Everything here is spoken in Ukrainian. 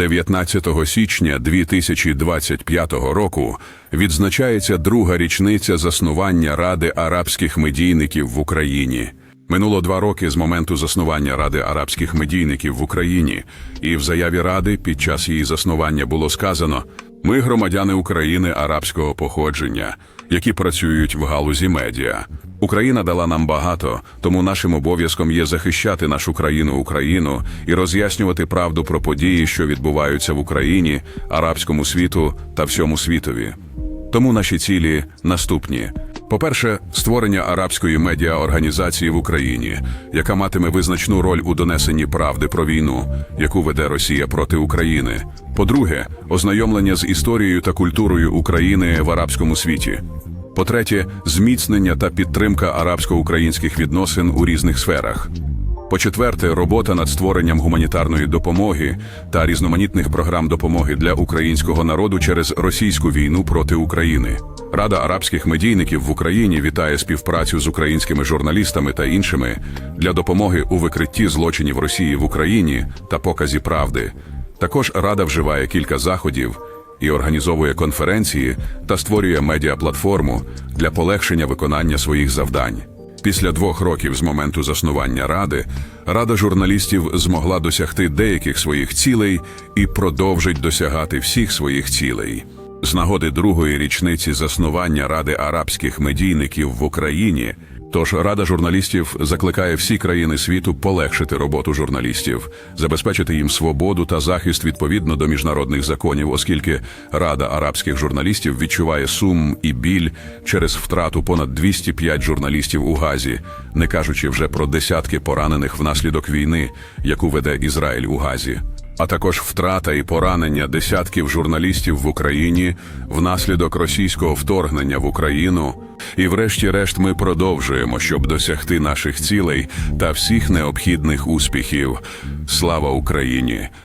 19 січня 2025 року відзначається друга річниця заснування Ради арабських медійників в Україні. Минуло два роки з моменту заснування Ради арабських медійників в Україні, і в заяві Ради під час її заснування було сказано: ми громадяни України арабського походження, які працюють в галузі медіа. Україна дала нам багато, тому нашим обов'язком є захищати нашу країну Україну і роз'яснювати правду про події, що відбуваються в Україні, арабському світу та всьому світові. Тому наші цілі наступні. По-перше, створення арабської медіаорганізації в Україні, яка матиме визначну роль у донесенні правди про війну, яку веде Росія проти України. По-друге, ознайомлення з історією та культурою України в арабському світі. По-третє, зміцнення та підтримка арабсько-українських відносин у різних сферах. По-четверте, робота над створенням гуманітарної допомоги та різноманітних програм допомоги для українського народу через російську війну проти України. Рада арабських медійників в Україні вітає співпрацю з українськими журналістами та іншими для допомоги у викритті злочинів Росії в Україні та показі правди. Також Рада вживає кілька заходів і організовує конференції та створює медіаплатформу для полегшення виконання своїх завдань. Після двох років з моменту заснування ради, рада журналістів змогла досягти деяких своїх цілей і продовжить досягати всіх своїх цілей. З нагоди другої річниці заснування Ради арабських медійників в Україні. Тож Рада журналістів закликає всі країни світу полегшити роботу журналістів, забезпечити їм свободу та захист відповідно до міжнародних законів, оскільки Рада арабських журналістів відчуває сум і біль через втрату понад 205 журналістів у Газі, не кажучи вже про десятки поранених внаслідок війни, яку веде Ізраїль у Газі. А також втрата і поранення десятків журналістів в Україні внаслідок російського вторгнення в Україну. І врешті-решт ми продовжуємо, щоб досягти наших цілей та всіх необхідних успіхів. Слава Україні!